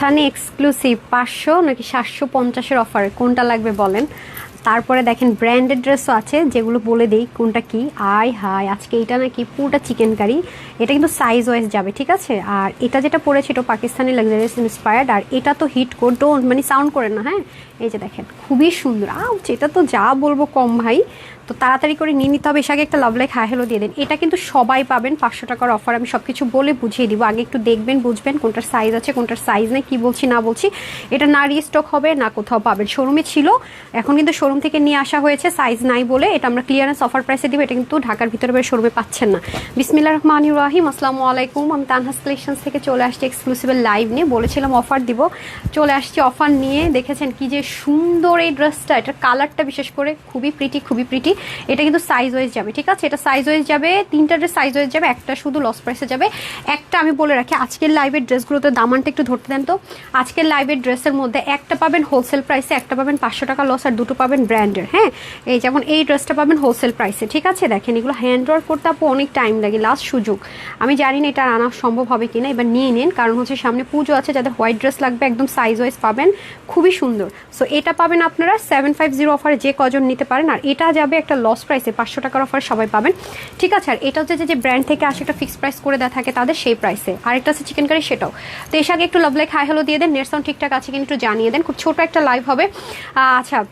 Pakistani exclusive পাঁচশো নাকি সাতশো পঞ্চাশের অফার কোনটা লাগবে বলেন। তারপরে দেখেন ব্র্যান্ডেড ড্রেসও আছে, যেগুলো বলে দিই কোনটা কি। আয় হায়, আজকে এটা নাকি পুরোটা চিকেন কারি এটা কিন্তু সাইজ ওয়াইজ যাবে, ঠিক আছে? আর এটা যেটা পড়েছে, এটা পাকিস্তানি লাক্সারিয়াস ইন্সপায়ার্ড আর এটা তো হিট কোড ডোন্ট মানে সাউন্ড করে না হ্যাঁ? এই যে দেখেন, খুবই সুন্দর। আউ এটা তো যা বলব কম ভাই। তো তাড়াতাড়ি করে নিয়ে নিতে হবে, এসে আগে একটা লাভ লাইক হাই হ্যালো দিয়ে দেন। এটা কিন্তু সবাই পাবেন, পাঁচশো টাকার অফার আমি সব কিছু বলে বুঝিয়ে দিব। আগে একটু দেখবেন, বুঝবেন কোনটার সাইজ আছে, কোনটার সাইজ নেই, কী বলছি, না বলছি। এটা না রিস্টক হবে, না কোথাও পাবেন। শোরুমে ছিল, এখন কিন্তু শোরুম থেকে নিয়ে আসা হয়েছে সাইজ নাই বলে। এটা আমরা ক্লিয়ারেন্স অফার প্রাইসে দিব, এটা কিন্তু ঢাকার ভিতরে বের শোরুমে পাচ্ছেন না। বিসমিল্লা রহমান রাহিম, আসসালামু আলাইকুম। আমি তানহাস কালেকশনস থেকে চলে আসছি এক্সক্লুসিভের লাইভ নিয়ে। বলেছিলাম অফার দিব। চলে আসছি অফার নিয়ে। দেখেছেন কি যে সুন্দর এই ড্রেসটা, এটার কালারটা বিশেষ করে খুবই প্রিটি খুবই প্রিটি এটা কিন্তু সাইজ ওয়াইজ যাবে, ঠিক আছে? এটা সাইজ ওয়াইজ যাবে, তিনটা ড্রেস সাইজ ওয়াইজ যাবে, একটা শুধু লস প্রাইসে যাবে। একটা আমি বলে রাখি, আজকের লাইভের ড্রেসগুলোতে দামানটা একটু ধরতে দেন তো। আজকের লাইভের ড্রেসের মধ্যে একটা পাবেন হোলসেল প্রাইসে একটা পাবেন পাঁচশো টাকা লস আর দুটো পাবেন ব্র্যান্ডের হ্যাঁ? এই যেমন এই ড্রেসটা পাবেন হোলসেল প্রাইসে ঠিক আছে? দেখেন, এগুলো হ্যান্ড ওয়ার্ক করতে আপু অনেক টাইম লাগে লাস্ট সুযোগ। আমি জানি না এটা আনা সম্ভব হবে কিনা, এবার নিয়ে নিন। কারণ হচ্ছে সামনে পুজো আছে, যাদের হোয়াইট ড্রেস লাগবে একদম সাইজ ওয়াইজ পাবেন। খুবই সুন্দর। সো এটা পাবেন আপনারা সেভেন ফাইভ জিরো অফারে যে কজন নিতে পারেন, আর এটা যাবে একটা লস প্রাইসে পাঁচশো টাকার অফার সবাই পাবেন। ঠিক আছে, আর এটা হচ্ছে যে- ব্র্যান্ড থেকে আসে একটা ফিক্সড প্রাইস করে দেওয়া থাকে, তাদের সেই প্রাইসে আরেকটা আছে চিকেন কারি সেটাও। তো এর আগে একটু লাভ লাইক হাই হ্যালো দিয়ে দেন নেট সাউন্ড ঠিকঠাক আছে কিন্তু একটু জানিয়ে দেন। খুব ছোটো একটা লাইভ হবে। আচ্ছা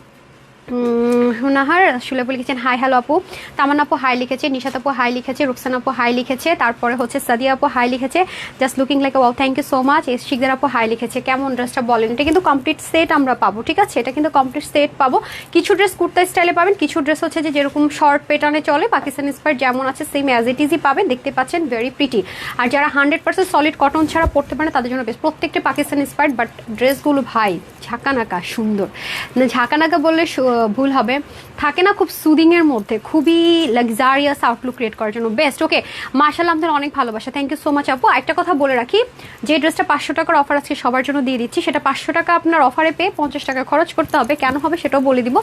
হুনাহার সুলেবুল লিখেছেন, হাই, হ্যালো আপু। তামান আপু, হাই, লিখেছে, নিশাত আপু, হাই, লিখেছে, রুকসান আপু, হাই, লিখেছে, তারপরে হচ্ছে সাদিয়া আপু, হাই, লিখেছে just looking like wow thank you so much Shikdar আপু, হাই, লিখেছে, কেমন ড্রেসটা বলেন? এটা কিন্তু কমপ্লিট সেট আমরা পাবো, ঠিক আছে? এটা কিন্তু কমপ্লিট সেট পাবো। কিছু ড্রেস কুর্তা স্টাইলে পাবেন, কিছু ড্রেস হচ্ছে যে যেরকম শর্ট পেটানে চলে, পাকিস্তান ইন্সপায়ার যেমন আছে সেম অ্যাজ ইট ইজই পাবেন, দেখতে পাচ্ছেন ভেরি প্রিটি আর যারা হান্ড্রেড পার্সেন্ট সলিড কটন ছাড়া পড়তে পারে তাদের জন্য বেশ, প্রত্যেকটা পাকিস্তান ইন্সপায়ার্ড বাট ড্রেসগুলো ভাই, ঝাঁকানাকা, সুন্দর। না ঝাঁকানাকা বললে ভুল হবে। থাকে না খুব সুদিং এর মধ্যে, খুবই লাক্সারিয়াস আউটলুক ক্রিয়েট করার জন্য। বেস্ট ওকে মার্শাল আমাদের অনেক ভালোবাসা। থ্যাংক ইউ সো মাচ আপু। একটা কথা বলে রাখি, যে ড্রেসটা পাঁচশো টাকার অফার আজকে সবার জন্য দিয়ে দিচ্ছি, সেটা পাঁচশো টাকা আপনার অফারে পেয়ে পঞ্চাশ টাকা খরচ করতে হবে। কেন হবে সেটাও বলে দিব।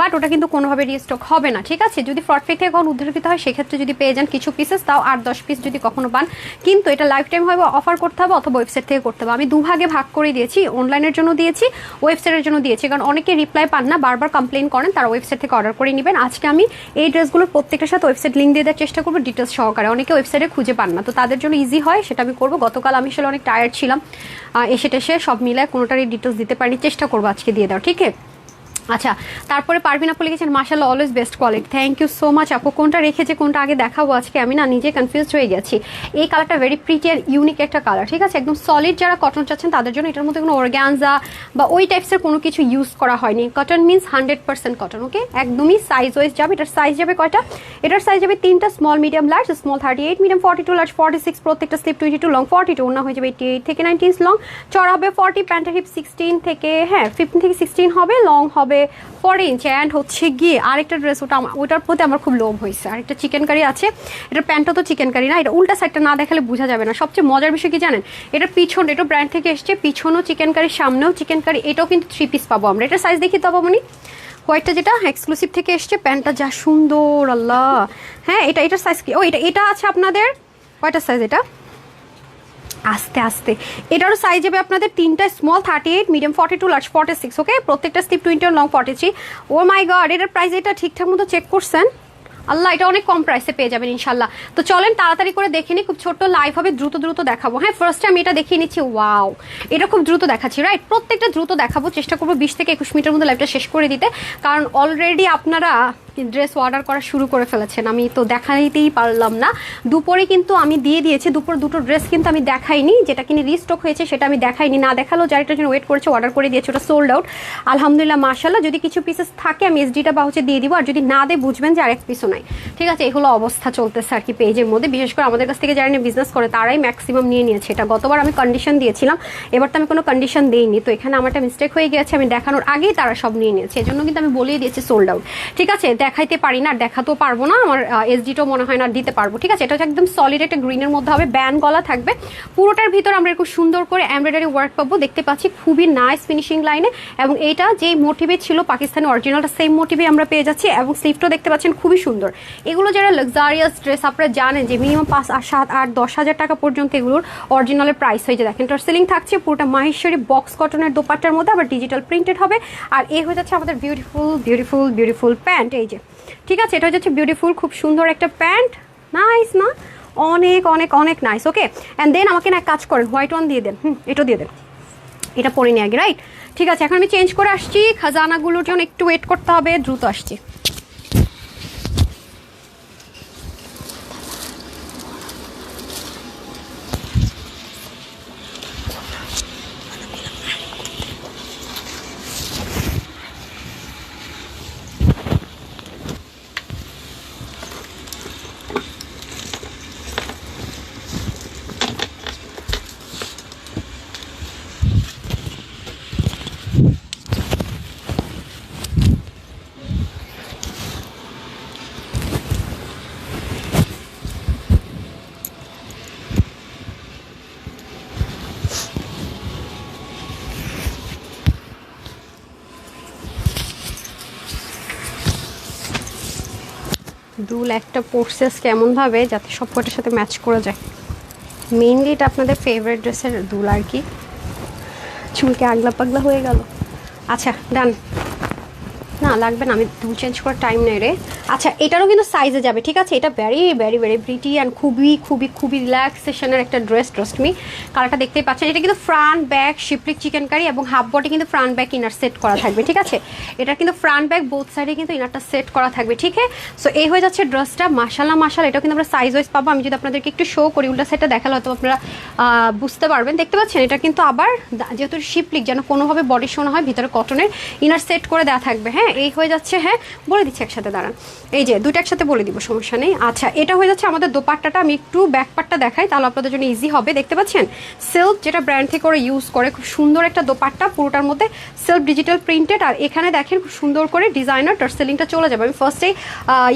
বাট ওটা কিন্তু কোনোভাবে রিস্টক হবে না, ঠিক আছে? যদি ফ্রডফিক থেকে কখন উদ্ধারিত হয়, সেক্ষেত্রে যদি পেয়ে যান কিছু পিসেস তাও আট দশ পিস যদি কখনো পান। কিন্তু এটা লাইফ টাইম হবে অফার করতে হবে অথবা ওয়েবসাইট থেকে করতে হবে। আমি দুভাগে ভাগ করে দিয়েছি অনলাইনের জন্য দিয়েছি ওয়েবসাইটের জন্য দিয়েছি। কারণ অনেকে রিপ্লাই পান না, বারবার কমপ্লেন করেন, তারা ওয়েবসাইট থেকে অর্ডার করে নেবেন। আজকে আমি এই ড্রেসগুলোর প্রত্যেকের সাথে ওয়েবসাইট লিঙ্ক দিয়ে দেওয়ার চেষ্টা করব ডিটেলস সহকারে। অনেকে ওয়েবসাইটে খুঁজে পান না। তো তাদের জন্য ইজি হয়, সেটা আমি করব। গতকাল আমি আসলে অনেক টায়ার্ড ছিলাম। এসে টেসে সব মিলায় কোনোটারই ডিটেলস দিতে পারিনি। চেষ্টা করব আজকে দিয়ে দেওয়ার ঠিক আছে আচ্ছা তারপরে পারবিন আপু লিখেছেন মার্শাল্লাহ always best quality thank you so much আপু। কোনটা রেখেছে, কোনটা আগে দেখাবো আজকে? আমি না নিজে কনফিউজ হয়ে গেছি। এই কালারটা ভেরি প্রিটি আর ইউনিক একটা কালার ঠিক আছে? একদম সলিড যারা কটন চাচ্ছেন, তাদের জন্য এটার মধ্যে কোনো অর্গ্যানজা বা ওই টাইপসের কোনো কিছু ইউজ করা হয়নি। Cotton means hundred percent cotton okay একদমই সাইজ ওয়াইজ যাবে। এটার সাইজ যাবে কয়টা? এটার সাইজ যাবে তিনটা small medium large small thirty eight medium forty two large forty six প্রত্যেকটা sleeve twenty two long forty two না হয়ে যাবে এইটি এইট থেকে নাইনটিন লং চড়া হবে ফর্টি প্যান্টের হিপ সিক্সটিন থেকে হ্যাঁ ফিফটিন থেকে সিক্সটিন হবে লং হবে ফোর ইঞ্চ অ্যান্ড হচ্ছে গিয়ে আরেকটা ড্রেস ওটা ওটার প্রতি আমার খুব লোভ হয়েছে। আরেকটা চিকেন কারি আছে। এটার প্যান্টটা তো চিকেন কারি না, এটা উল্টা সাইডটা না দেখালে বোঝা যাবে না। সবচেয়ে মজার বিষয় কি জানেন? এটার পিছন, এটা ব্র্যান্ড থেকে এসছে, পিছনও চিকেন কারি সামনেও চিকেন কারি এটাও কিন্তু থ্রি পিস পাবো আমরা। এটা সাইজ দেখি তো পাবনি হোয়াইটটা যেটা এক্সক্লুসিভ থেকে এসছে, প্যান্টটা যা সুন্দর, আল্লাহ। হ্যাঁ এটা, এটার সাইজ কি? ও, এটা এটা আছে আপনাদের? কয়টা সাইজ এটা? আস্তে আস্তে। এটারও সাইজ হবে আপনাদের তিনটা small thirty eight medium forty two large forty six okay প্রত্যেকটা sleeve twenty long forty three oh my God এটার প্রাইস এটা ঠিকঠাক মতো চেক করছেন? আল্লাহ, এটা অনেক কম প্রাইসে পেয়ে যাবেন ইনশাল্লাহ তো চলেন তাড়াতাড়ি করে দেখে খুব ছোট্ট লাইভ হবে, দ্রুত দ্রুত দেখাবো। হ্যাঁ ফার্স্টে আমি এটা দেখিয়ে নিচ্ছি ওয়াও এটা খুব দ্রুত দেখাচ্ছি রাইট প্রত্যেকটা দ্রুত দেখাবো, চেষ্টা করব বিশ থেকে একুশ মিনিটের মধ্যে লাইভটা শেষ করে দিতে। কারণ অলরেডি আপনারা ড্রেস অর্ডার করা শুরু করে ফেলেছেন। আমি তো দেখাইতেই পারলাম না। দুপুরে কিন্তু আমি দিয়ে দিয়েছি, দুপুর দুটো ড্রেস কিন্তু আমি দেখাইনি। যেটা কিনে রিস্টক হয়েছে সেটা আমি দেখাইনি। না দেখালেও যারিটার জন্য ওয়েট করেছে অর্ডার করে দিয়েছে, ওটা সোল্ড আউট আলহামদুলিল্লাহ মার্শাল্লাহ যদি কিছু পিসেস থাকে, আমি এসডিটা বা হচ্ছে দিয়ে দিব। আর যদি না দেয়, বুঝবেন যে আরেক পিসও নাই। ঠিক আছে, এই হলো অবস্থা চলতেছে আর কি পেজের মধ্যে। বিশেষ করে আমাদের কাছ থেকে যারা বিজনেস করে, তারাই ম্যাক্সিমাম নিয়ে নিয়েছে। এটা গতবার আমি কন্ডিশন দিয়েছিলাম। এবার তো আমি কোনো কন্ডিশন দিইনি। তো এখানে আমারটা মিস্টেক হয়ে গেছে, আমি দেখানোর আগেই তারা সব নিয়ে নিয়েছে। এজন্য কিন্তু আমি বলেই দিয়েছি সোল্ড আউট ঠিক আছে দেখাইতে পারি না, আর দেখাতেও পারব না। আমার এসডিটাও মনে হয় না দিতে পারব, ঠিক আছে? এটা হচ্ছে একদম সলিড একটা গ্রিনের মধ্যে হবে ব্যান গলা থাকবে। পুরোটার ভিতর আমরা একটু সুন্দর করে এমব্রয়ডারি ওয়ার্ক পাবো, দেখতে পাচ্ছি খুবই নাইস ফিনিশিং লাইনে এবং এইটা যেই মোটিভে ছিল পাকিস্তানি অরিজিনালটা সেম মোটিভে আমরা পেয়ে যাচ্ছি এবং স্লিভটাও দেখতে পাচ্ছেন খুবই সুন্দর। এগুলো যারা লাক্সারিয়াস ড্রেস আপনারা জানেন যে মিনিমাম পাঁচ আর সাত, আট, দশ হাজার টাকা পর্যন্ত এগুলোর অরিজিনালের প্রাইস হয়ে যায়। দেখেন সিলিং থাকছে পুরোটা মাহেশ্বরী বক্স কটনের দোপাট্টার মধ্যে, আবার ডিজিটাল প্রিন্টেড হবে। আর এই হয়ে যাচ্ছে আমাদের বিউটিফুল বিউটিফুল বিউটিফুল প্যান্ট এই যে ঠিক আছে, এটা হচ্ছে বিউটিফুল খুব সুন্দর একটা প্যান্ট। নাইস না অনেক অনেক অনেক নাইস ওকে অ্যান্ড দেন আমাকে না এক কাজ করেন হোয়াইট ওয়ান দিয়ে দেন। হুম, এটা দিয়ে দেন। এটা পরে নিয়ে আগে রাইট ঠিক আছে, এখন আমি চেঞ্জ করে আসছি। খাজানাগুলোর জন্য একটু ওয়েট করতে হবে, দ্রুত আসছি। দুল একটা পোর্সেস কেমনভাবে যাতে সব কটার সাথে ম্যাচ করা যায়। মেইনলি এটা আপনাদের ফেভারিট ড্রেসের দুল আর কি। চুলকে আগলা পাগলা হয়ে গেল। আচ্ছা ডান না, লাগবে না, আমি দুল চেঞ্জ করার টাইম নেই রে। আচ্ছা এটারও কিন্তু সাইজে যাবে, ঠিক আছে? এটা very very very pretty and খুবই খুবই খুবই রিল্যাক্সেশনের একটা ড্রেস ট্রাস্ট মি কালারটা দেখতেই পাচ্ছেন, এটা কিন্তু ফ্রন্ট ব্যাক শিপলিক চিকেন কারি এবং হাফ বডি কিন্তু ফ্রন্ট ব্যাক ইনার সেট করা থাকবে, ঠিক আছে? এটা কিন্তু ফ্রন্ট ব্যাক বোথ সাইডে কিন্তু ইনারটা সেট করা থাকবে, ঠিক আছে? সো এই হয়ে যাচ্ছে ড্রেসটা মাসালা মাসাল এটাও কিন্তু আমরা সাইজ ওয়াইজ পাবো। আমি যদি আপনাদেরকে একটু শো করি, উল্টা সাইডটা দেখালে হয়তো আপনারা বুঝতে পারবেন। দেখতে পাচ্ছেন, এটা কিন্তু আবার, যেহেতু শিপলিক যেন কোনোভাবে বডি শোনা হয়, ভিতরে কটনের ইনার সেট করে দেওয়া থাকবে হ্যাঁ? এই হয়ে যাচ্ছে হ্যাঁ বলে দিচ্ছি একসাথে, দাঁড়ান। এই যে দুইটা একসাথে বলে দিব, সমস্যা নেই। আচ্ছা এটা হয়ে যাচ্ছে আমাদের দোপাট্টাটা, আমি একটু ব্যাক পার্টটা দেখাই, তাহলে আপনাদের জন্য ইজি হবে, দেখতে পাচ্ছেন? সেলফ যেটা ব্র্যান্ড থেকে ওরা ইউজ করে, খুব সুন্দর একটা দোপাট্টা, পুরোটার মধ্যে সেলফ ডিজিটাল প্রিন্টেড আর এখানে দেখেন খুব সুন্দর করে ডিজাইনার টার্সেলিংটা চলে যাবে। আমি ফার্স্টেই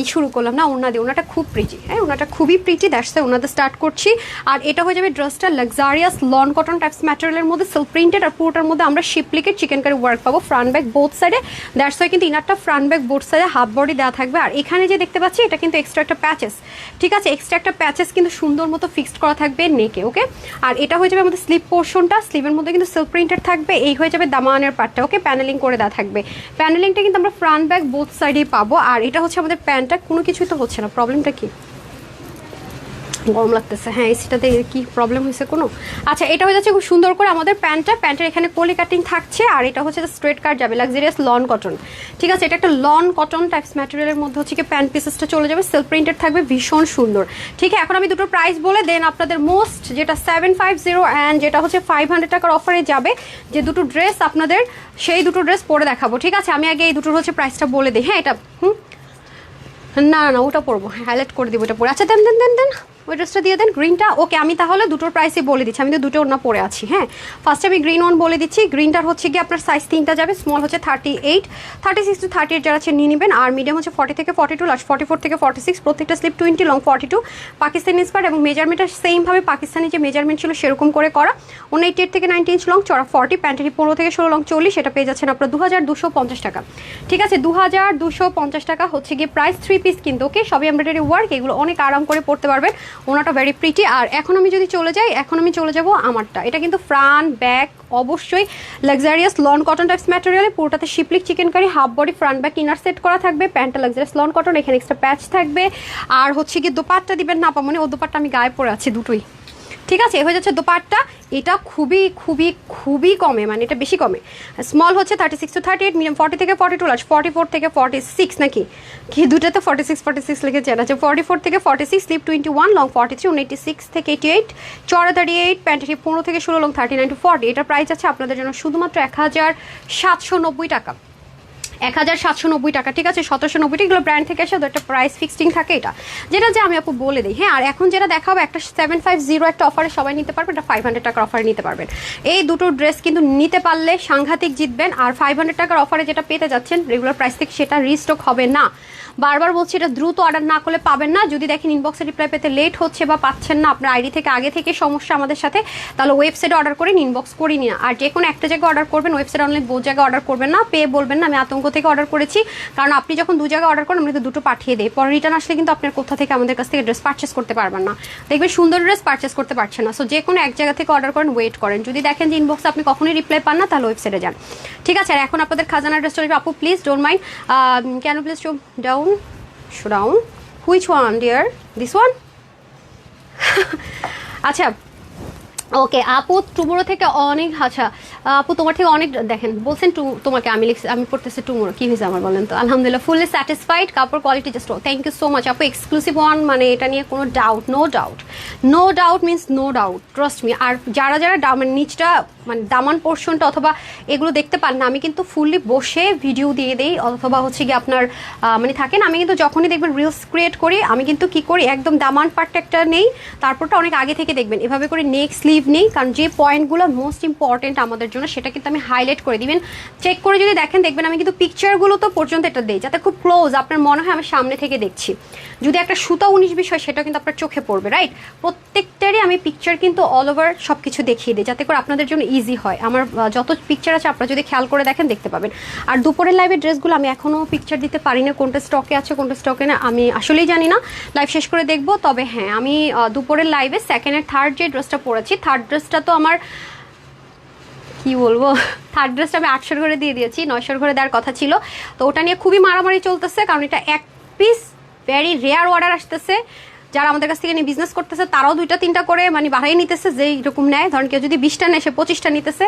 ই শুরু করলাম না ওনা দিয়ে ওনাটা খুব প্রিটি হ্যাঁ ওনাটা খুবই প্রিটি দ্যাটস ওনাদের স্টার্ট করছি। আর এটা হয়ে যাবে ড্রেসটা লাক্সারিয়াস লন কটন টাইপস ম্যাটেরিয়ালের মধ্যে সেলফ প্রিন্টেড আর পুরোটার মধ্যে আমরা শিপলিকের চিকেন কারি ওয়ার্ক পাবো ফ্রন্ট ব্যাক বোথ সাইডে দ্যাটস ওয়াই কিন্তু ইনারটা ফ্রন্ট ব্যাক বোর্ড সাইডে হাফ বডি দেওয়া থাকবে। আর এখানে যে দেখতে পাচ্ছি, এটা কিন্তু এক্সট্রা একটা প্যাচেস ঠিক আছে এক্সট্রা একটা প্যাচেস কিন্তু সুন্দর মতো ফিক্সড করা থাকবে নেকে ওকে আর এটা হয়ে যাবে আমাদের স্লিপ পোর্শনটা স্লিপের মধ্যে কিন্তু সেলফ প্রিন্টেড থাকবে। এই হয়ে যাবে দামানের পার্টটা ওকে প্যানেলিং করে দেওয়া থাকবে। প্যানেলিংটা কিন্তু আমরা ফ্রন্ট ব্যাক বোথ সাইডেই পাবো। আর এটা হচ্ছে আমাদের প্যান্টটা কোনো কিছুই তো হচ্ছে না। প্রবলেমটা কি? গরম লাগতেছে। হ্যাঁ এসিটাতে কি প্রবলেম হয়েছে কোনো? আচ্ছা এটা হয়ে যাচ্ছে খুব সুন্দর করে আমাদের প্যান্টটা। প্যান্টের এখানে পলি কাটিং থাকছে, আর এটা হচ্ছে স্ট্রেট কাট যাবে লাক্সারিয়াস লন কটন ঠিক আছে, এটা একটা লন কটন টাইপস ম্যাটেরিয়ালের মধ্যে হচ্ছে কি প্যান্ট পিসেসটা চলে যাবে সেলফ প্রিন্টেড থাকবে, ভীষণ সুন্দর। ঠিক আছে, এখন আমি দুটো প্রাইস বলে দেন আপনাদের মোস্ট যেটা সেভেন ফাইভ জিরো অ্যান্ড যেটা হচ্ছে ফাইভ হান্ড্রেড টাকার অফারে যাবে, যে দুটো ড্রেস আপনাদের, সেই দুটো ড্রেস পরে দেখাবো। ঠিক আছে, আমি আগে এই দুটোর হচ্ছে প্রাইসটা বলে দিই। হ্যাঁ এটা, হুম? না না ওটা পরবো। হ্যাঁ হাইলাইট করে দিব, ওটা পরে। আচ্ছা দেন দেন দেন দেন। ওই ড্রেসটা দিয়ে দেন গ্রিনটা ওকে আমি তাহলে দুটোর প্রাইসে বলে দিচ্ছি। আমি তো দুটো ওনা পরে আছি হ্যাঁ? ফার্স্টে আমি গ্রিন ওয়ান বলে দিচ্ছি। গ্রিনটার হচ্ছে গিয়ে আপনার সাইজ তিনটা যাবে স্মল হচ্ছে thirty eight thirty six to thirty eight যারা আছে, নিয়ে নেবেন। আর মিডিয়াম হচ্ছে ফর্টি থেকে forty two last forty four থেকে ফর্টি সিক্স প্রত্যেকটা sleeve twenty long forty two Pakistani skirt এবং মেজারমেন্টটা সেমভাবে পাকিস্তানি যে মেজারমেন্ট ছিল, সেরকম করে করা। ওন এইটি এইট থেকে নাইনটি ইঞ্চ লং চড়া ফর্টি প্যান্টেরি পনেরো থেকে ষোলো লং চল্লিশ সেটা পেয়ে যাচ্ছেন আপনার দু হাজার দুশো পঞ্চাশ টাকা। ঠিক আছে দু হাজার দুশো পঞ্চাশ টাকা হচ্ছে গিয়ে প্রাইস থ্রি পিস কিন্তু ওকে সবই এমব্রয়ডারি ওয়ার্ক এগুলো অনেক আরাম করে পড়তে পারবেন। ওনাটা ভেরি প্রিটি আর এখন আমি যদি চলে যাই, এখন আমি চলে যাব আমারটা। এটা কিন্তু ফ্রান ব্যাক অবশ্যই লাক্সারিয়াস লন কটন টাইপস ম্যাটেরিয়ালে পুরোটাতে শিপলিক chikankari half body front back inner set করা থাকবে। প্যান্টটা লাক্সারিয়াস লন কটন এখানে এক্সট্রা প্যাচ থাকবে। আর হচ্ছে কি দোপাট্টা দিবেন না মানে ও দোপাট্টা আমি গায়ে পরে আছি দুটোই। ঠিক আছে হয়ে যাচ্ছে দোপাট্টা। এটা খুবই খুবই খুবই কমে মানে এটা বেশি কমে। স্মল হচ্ছে thirty six to thirty eight medium forty থেকে forty two last forty four থেকে ফর্টি সিক্স নাকি? কি দুটাতে ফর্টি সিক্স ফর্টি সিক্স লিখেছে আছে ফর্টি ফোর থেকে forty six sleeve twenty one long forty three eighty six থেকে এইটি এইট চড়া থার্টি এইট প্যান্টি পনেরো থেকে ষোলো long thirty nine to forty এটার প্রাইস আছে আপনাদের জন্য শুধুমাত্র এক হাজার সাতশো নব্বই টাকা। এক হাজার সাতশো নব্বই টাকা, ঠিক আছে? সতেরোশো নব্বই এগুলো ব্র্যান্ড থেকে এসে একটা প্রাইস ফিক্সিং থাকে এটা। যেটা যে আমি আপু বলে দিই হ্যাঁ আর এখন যেটা দেখাবো, একটা সেভেন ফাইভ জিরো একটা অফারে সবাই নিতে পারবেন এটা ফাইভ হান্ড্রেড টাকার অফারে নিতে পারবেন। এই দুটো ড্রেস কিন্তু নিতে পারলে সাংঘাতিক জিতবেন, আর ফাইভ হান্ড্রেড টাকার অফারে যেটা পেতে যাচ্ছেন রেগুলার প্রাইস থেকে সেটা রিস্টক হবে না। বারবার বলছি, এটা দ্রুত অর্ডার না করলে পাবেন না। যদি দেখেন ইনবক্সে রিপ্লাই পেতে লেট হচ্ছে বা পাচ্ছেন না, আপনার আইডি থেকে আগে থেকে সমস্যা আমাদের সাথে, তাহলে ওয়েবসাইটে অর্ডার করে ইনবক্স করি না আর যে কোনো একটা জায়গায় অর্ডার করবেন ওয়েবসাইট অনলাইন বহু জায়গায় অর্ডার করবেন না। পেয়ে বলবেন না, আমি আতঙ্ক থেকে অর্ডার করেছি। কারণ আপনি যখন দু জায়গায় অর্ডার করেন, আমরা কিন্তু দুটো পাঠিয়ে দিই। পরে রিটার্ন আসলে কিন্তু আপনার কোথা থেকে, আমাদের কাছ থেকে ড্রেস পারচেস করতে পারবেন না। দেখবেন সুন্দর ড্রেস পারচেস করতে পারছেন না। সো যে কোনো এক জায়গা থেকে অর্ডার করেন ওয়েট করেন। যদি দেখেন যে ইনবক্সে আপনি কখনোই রিপ্লাই পান না, তাহলে ওয়েবসাইটে যান। ঠিক আছে, আর এখন আপনাদের খাজানা ড্রেসটা আপু প্লিজ ডোন্ট মাইন্ড কেন please down show down which one, dear? This one? আচ্ছা ওকে আপু টুমোরো থেকে অনেক আচ্ছা আপু তোমার থেকে অনেক দেখেন, বলছেন টু তোমাকে আমি লিখছি, আমি পড়তেছি টুমোরো কি হয়েছে আমার বলেন তো? আলহামদুলিল্লাহ ফুললি স্যাটিসফাইড কাপড় quality just thank you so much আপু এক্সক্লুসিভ ওয়ান মানে এটা নিয়ে কোনো doubt no doubt no doubt means no doubt trust me আর যারা যারা মানে নিচটা মানে দামান পোর্শনটা অথবা এগুলো দেখতে পান না, আমি কিন্তু ফুললি বসে ভিডিও দিয়ে দিই, অথবা হচ্ছে গিয়ে আপনার মানে থাকেন, আমি কিন্তু যখনই দেখবেন রিলস ক্রিয়েট করি, আমি কিন্তু কি করি, একদম দামান পার্টটা একটা নেই, তারপরটা অনেক আগে থেকে দেখবেন, এভাবে করে নেক স্লিভ নেই, কারণ যে পয়েন্টগুলো মোস্ট ইম্পর্টেন্ট আমাদের জন্য, সেটা কিন্তু আমি হাইলাইট করে দিবেন চেক করে যদি দেখেন, দেখবেন আমি কিন্তু পিকচারগুলো তো পর্যন্ত এটা দিই, যাতে খুব ক্লোজ আপনার মনে হয় আমি সামনে থেকে দেখছি। যদি একটা সুতা উনিশ বিষয় সেটা কিন্তু আপনার চোখে পড়বে রাইট প্রত্যেকটারই আমি পিকচার কিন্তু অল ওভার সব কিছু দেখিয়ে দিই, যাতে করে আপনাদের জন্য ইজি হয়। আমার যত পিকচার আছে আপনারা যদি খেয়াল করে দেখেন দেখতে পাবেন। আর দুপুরের লাইভের ড্রেসগুলো আমি এখনও পিকচার দিতে পারি না, কোনটা স্টকে আছে, কোনটা স্টকে না, আমি আসলেই জানি না। লাইভ শেষ করে দেখব, তবে হ্যাঁ আমি দুপুরের লাইভে সেকেন্ড আর থার্ড যে ড্রেসটা পরেছি থার্ড ড্রেসটা তো আমার, কি বলব থার্ড ড্রেসটা আমি আটশোর ঘরে দিয়ে দিয়েছি, নয়শোর ঘরে দেওয়ার কথা ছিল। তো ওটা নিয়ে খুবই মারামারি চলতেছে, কারণ এটা এক পিস ভেরি রেয়ার অর্ডার আসতেছে। যারা আমাদের কাছ থেকে নিয়ে বিজনেস করতেছে, তারাও দুইটা, তিনটা করে মানে বাড়াই নিতেছে যে এরকম নেয়। ধরেন কেউ যদি বিশটা নেয়, সে পঁচিশটা নিতেছে।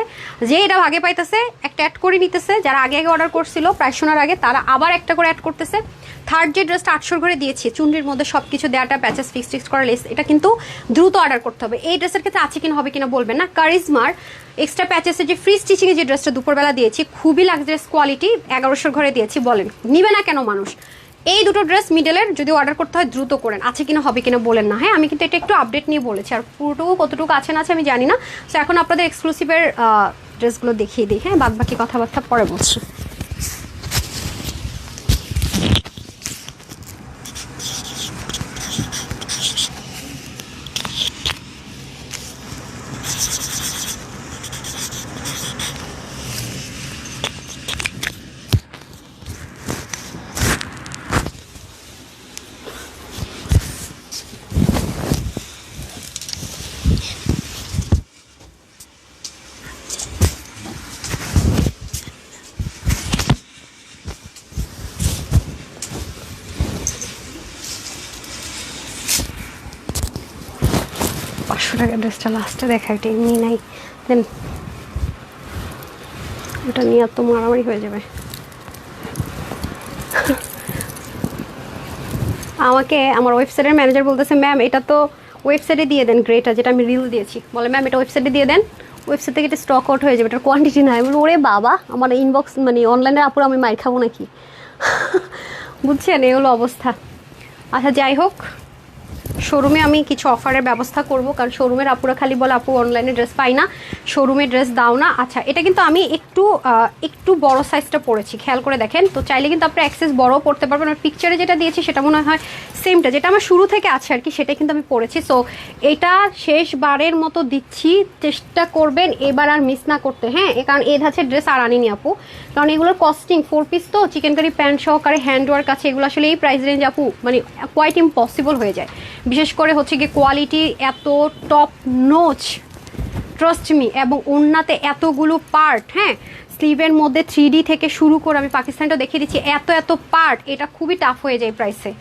যে এটা ভাগে পাইতেছে, একটা অ্যাড করে নিতেছে। যারা আগে আগে অর্ডার করছিল, প্রায় শোনার আগে, তারা আবার একটা করে অ্যাড করতেছে। থার্ড যে ড্রেসটা আটশোর ঘরে দিয়েছি চুন্ডির মধ্যে সব কিছু দেওয়াটা প্যাচেস ফিক্স ফিক্স করা লেস এটা কিন্তু দ্রুত অর্ডার করতে হবে। এই ড্রেসের ক্ষেত্রে আছে কিনা, হবে কিনা বলবেন না। কারিজমার এক্সট্রা প্যাচেসের যে ফ্রি স্টিচিংয়ে যে ড্রেসটা দুপুরবেলা দিয়েছি, খুবই লাক্সারিয়াস কোয়ালিটি এগারোশোর ঘরে দিয়েছি, বলেন। নিবে না কেন মানুষ? এই দুটো ড্রেস মিডলের যদি অর্ডার করতে হয়, দ্রুত করেন আছে কিনা, হবে কিনা বলেন না। হ্যাঁ আমি কিন্তু এটা একটু আপডেট নিয়ে বলেছি। আর পুরোটুকু কতটুকু আছে না আছে আমি জানি না। তো এখন আপনাদের এক্সক্লুসিভের ড্রেসগুলো দেখিয়ে দিই। হ্যাঁ বাদ বাকি কথাবার্তা পরে বলছি। পাঁচশো টাকার ড্রেসটা লাস্টে দেখা এমনি নাই দেন ওটা নিয়ে আর তো মারামারি হয়ে যাবে। আমাকে, আমার ওয়েবসাইটের ম্যানেজার বলতেছে ম্যাম এটা তো ওয়েবসাইটে দিয়ে দেন গ্রেটা যেটা আমি রিল দিয়েছি। বলে ম্যাম এটা ওয়েবসাইটে দিয়ে দেন। ওয়েবসাইট থেকে এটা স্টক আউট হয়ে যাবে, এটার কোয়ান্টিটি নাই। বলে, ওরে বাবা, আমার ইনবক্স মানে অনলাইনে আপুর আমি মার খাব নাকি? বুঝছেন, এই হলো অবস্থা। আচ্ছা যাই হোক। শোরুমে আমি কিছু অফারের ব্যবস্থা করব। কারণ শোরুমের আপুরা খালি বলে, আপু অনলাইনে ড্রেস পাই না শোরুমে ড্রেস দাও না। আচ্ছা এটা কিন্তু আমি একটু একটু বড় সাইজটা পরেছি, খেয়াল করে দেখেন। তো চাইলে কিন্তু আপনি অ্যাক্সেস বড়ও পড়তে পারবেন। আর পিকচারে যেটা দিয়েছি, সেটা মনে হয় সেমটা যেটা আমার শুরু থেকে আছে আর কি সেটা কিন্তু আমি পড়েছি সো এটা শেষবারের মতো দিচ্ছি। চেষ্টা করবেন এবার আর মিস না করতে হ্যাঁ? কারণ এ ধাঁচের ড্রেস আর আনিনি আপু। কারণ এগুলোর কস্টিং ফোর পিস তো চিকেন কারি প্যান্ট সহকারে হ্যান্ড ওয়ার্ক আছে, এগুলো আসলে এই প্রাইস রেঞ্জ আপু মানে কোয়াইট ইম্পসিবল হয়ে যায়। করে হচ্ছে গিয়ে কোয়ালিটি এত টপ নোচ ট্রাস্ট মি এবং ওন্নাতে এতগুলো পার্ট হ্যাঁ? স্লিভের মধ্যে থ্রি থেকে শুরু করে আমি পাকিস্তানটা দেখিয়ে দিচ্ছি, এত এত পার্ট এটা খুবই টাফ হয়ে যায় প্রাইসে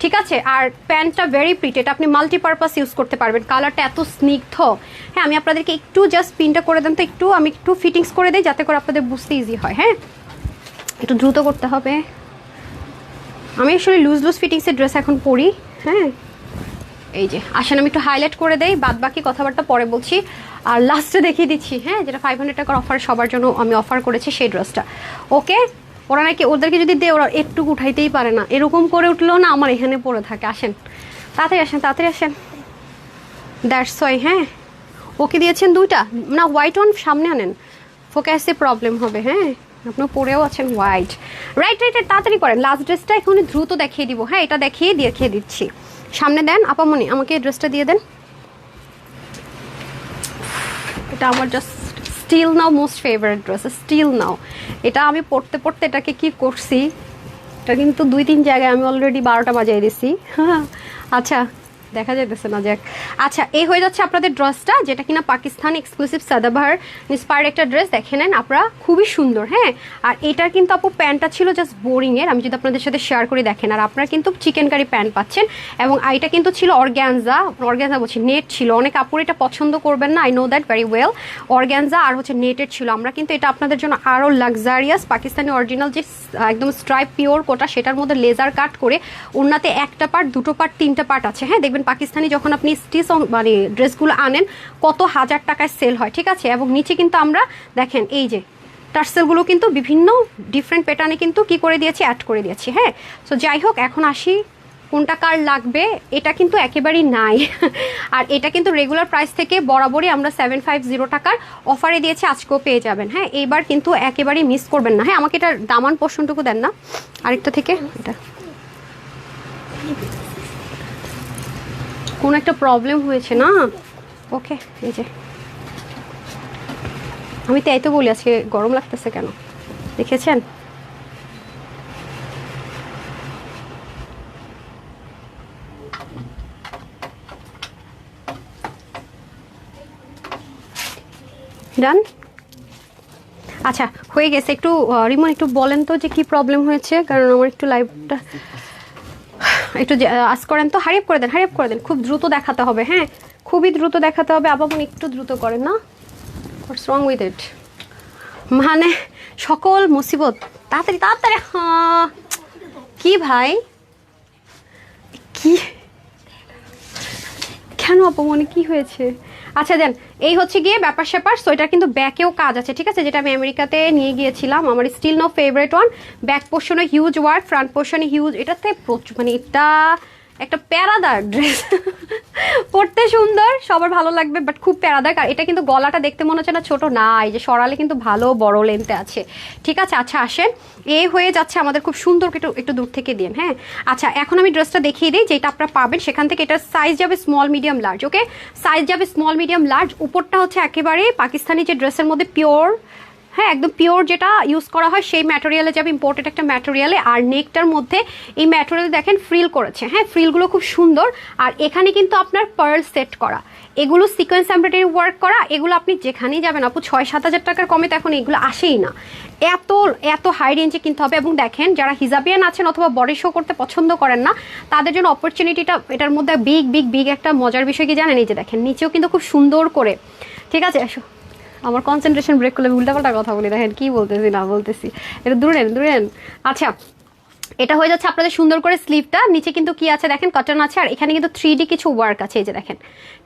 ঠিক আছে? আর প্যান্টটা ভেরি প্রিট এটা আপনি মাল্টিপারপাস ইউজ করতে পারবেন। কালারটা এত স্নিগ্ধ। হ্যাঁ আমি আপনাদেরকে একটু জাস্ট পিনটা করে দেন তো, একটু আমি একটু ফিটিংস করে দিই যাতে করে আপনাদের বুঝতে ইজি হয় হ্যাঁ? একটু দ্রুত করতে হবে। আমি আসলে লুজ লুজ ফিটিংসের ড্রেস এখন পরি হ্যাঁ? এই যে, আসেন, আমি একটু হাইলাইট করে দেই বাদ বাকি কথাবার্তা পরে বলছি। আর লাস্টে দেখিয়ে দিচ্ছি হ্যাঁ যেটা ফাইভ হান্ড্রেড টাকার অফার সবার জন্য আমি অফার করেছি সেই ড্রেসটা ওকে ওরা নাকি, ওদেরকে যদি দে ওরা একটু উঠাইতেই পারে না। এরকম করে উঠলেও না আমার এখানে পড়ে থাকে। আসেন, তাড়াতাড়ি আসেন তাড়াতাড়ি আসেন। দ্যাটস ওয়াই হ্যাঁ। ওকে দিয়েছেন দুইটা। না হোয়াইট ওয়ান সামনে আনেন। ফোকাসে প্রবলেম হবে হ্যাঁ। আপনি পরেও আছেন হোয়াইট রাইট রাইট তাড়াতাড়ি করেন। লাস্ট ড্রেসটা এখন দ্রুত দেখিয়ে দিব। হ্যাঁ এটা দেখিয়ে দেখিয়ে দিচ্ছি। সামনে দেন আপামনি আমাকে ড্রেসটা দিয়ে দেন। এটা আমার just still now most favourite dress still now এটা আমি পড়তে পড়তে এটাকে কি করছি? এটা কিন্তু দুই, তিন জায়গায় আমি অলরেডি বারোটা বাজিয়ে দিছি। হ্যাঁ আচ্ছা দেখা যাইতেছে না, যাক। আচ্ছা এই হয়ে যাচ্ছে আপনাদের ড্রেসটা, যেটা কিনা পাকিস্তান এক্সক্লুসিভ সাদাবাহার ইন্সপায়ার্ড একটা ড্রেস দেখে নেন আপনারা, খুবই সুন্দর হ্যাঁ? আর এটার কিন্তু আপু প্যান্টটা ছিল জাস্ট বোরিংয়ের আমি যদি আপনাদের সাথে শেয়ার করে দেখেন, আর আপনারা কিন্তু চিকেন কারি প্যান্ট পাচ্ছেন, এবং আইটা কিন্তু ছিল অর্গ্যানজা অর্গ্যানজা বলছি নেট ছিল, অনেক আপুর এটা পছন্দ করবেন না I know that very well organza আর হচ্ছে নেটের ছিল, আমরা কিন্তু এটা আপনাদের জন্য আরও লাক্সারিয়াস পাকিস্তানি অরিজিনাল যে একদম স্ট্রাইপ পিওর কোটা, সেটার মধ্যে লেজার কাট করে ওনাতে একটা পার্ট দুটো পার্ট তিনটা পার্ট আছে হ্যাঁ? দেখবেন পাকিস্তানি যখন আপনি স্টিচ মানে ড্রেসগুলো আনেন, কত হাজার টাকায় সেল হয়, ঠিক আছে? এবং নিচে কিন্তু আমরা দেখেন, এই যে, টার্সেলগুলো কিন্তু বিভিন্ন ডিফারেন্ট প্যাটার্নে কিন্তু কি করে দিয়েছি? অ্যাড করে দিয়েছি হ্যাঁ? সো যাই হোক, এখন আসি, কোনটা কার লাগবে? এটা কিন্তু একেবারেই নাই। আর এটা কিন্তু রেগুলার প্রাইস থেকে বরাবরই আমরা সেভেন ফাইভ জিরো টাকার অফারে দিয়েছি, আজকেও পেয়ে যাবেন হ্যাঁ? এইবার কিন্তু একেবারেই মিস করবেন না হ্যাঁ? আমাকে এটা দামান পোর্শনটুকু দেন না। আরেকটা থেকে, এটা। কোনো একটা প্রবলেম হয়েছে না? ওকে এই যে। আমি তাই তো বলি, আজকে গরম লাগতেছে কেন? দেখেছেন? ডান আচ্ছা হয়ে গেছে। একটু রিমন, একটু বলেন তো যে কি প্রবলেম হয়েছে, কারণ আমার একটু লাইভটা একটু আজ করেন তো হারিপ করে দেন হারিপ করে দেন। খুব দ্রুত দেখাতে হবে হ্যাঁ? খুবই দ্রুত দেখাতে হবে। আবার একটু দ্রুত করেন না? হোয়াটস রং উইথ ইট মানে সকল মুসিবত, তাড়াতাড়ি তাড়াতাড়ি হ্যাঁ কি ভাই? কি? কেন অপমনে কি হয়েছে? আচ্ছা দেন এই হচ্ছে গিয়ে ব্যাপার স্যাপার। সো এটা কিন্তু ব্যাকেও কাজ আছে, ঠিক আছে? যেটা আমি আমেরিকাতে নিয়ে গিয়েছিলাম। আমার still no favourite one back পোর্শনে huge work front পোর্শনে হিউজ এটাতে প্রচুর মানে এটা একটা প্যারাদার ড্রেস পড়তে সুন্দর, সবার ভালো লাগবে বাট খুব প্যারাদার। আর এটা কিন্তু গলাটা দেখতে মনে হচ্ছে না ছোট, না, এই যে সরালে কিন্তু ভালো বড় লেন্থে আছে। ঠিক আছে আচ্ছা আসেন। এ হয়ে যাচ্ছে আমাদের খুব সুন্দর একটু একটু দূর থেকে দিন হ্যাঁ? আচ্ছা এখন আমি ড্রেসটা দেখিয়ে দিই, যেটা আপনারা পাবেন। সেখান থেকে এটার সাইজ যাবে small medium large okay size যাবে স্মল মিডিয়াম লার্জ উপরটা হচ্ছে একেবারে পাকিস্তানি যে ড্রেসের মধ্যে পিওর হ্যাঁ একদম পিওর যেটা ইউজ করা হয় সেই ম্যাটেরিয়ালে যাবে ইম্পোর্টেড একটা ম্যাটেরিয়ালে আর নেকটার মধ্যে এই ম্যাটেরিয়াল দেখেন ফ্রিল করেছে। হ্যাঁ ফ্রিলগুলো খুব সুন্দর। আর এখানে কিন্তু আপনার পার্ল সেট করা। এগুলো সিকোয়েন্স এমব্রয়ডারি ওয়ার্ক করা, এগুলো আপনি যেখানেই যাবেন আপু ছয় সাত হাজার টাকার কমে তো এখন এগুলো আসেই না। এত এত হাই রেঞ্জে কিনতে হবে এবং দেখেন যারা হিজাবিয়ান আছেন অথবা বডি শো করতে পছন্দ করেন না, তাদের জন্য অপরচুনিটিটা এটার মধ্যে বিগ বিগ বিগ একটা মজার বিষয় কি জানেন? এই যে দেখেন, নিচেও কিন্তু খুব সুন্দর করে। ঠিক আছে আমার কনসেন্ট্রেশন ব্রেক করলে উল্টা উল্টাপাল্টা কথা বলি। দেখেন কি বলতেছি, না বলতেছি। এটা দূরে নেন দূরে নেন। আচ্ছা এটা হয়ে যাচ্ছে আপনাদের সুন্দর করে স্লিভটা নিচে কিন্তু কি আছে দেখেন? কটন আছে আর এখানে কিন্তু থ্রি কিছু ওয়ার্ক আছে এই যে দেখেন।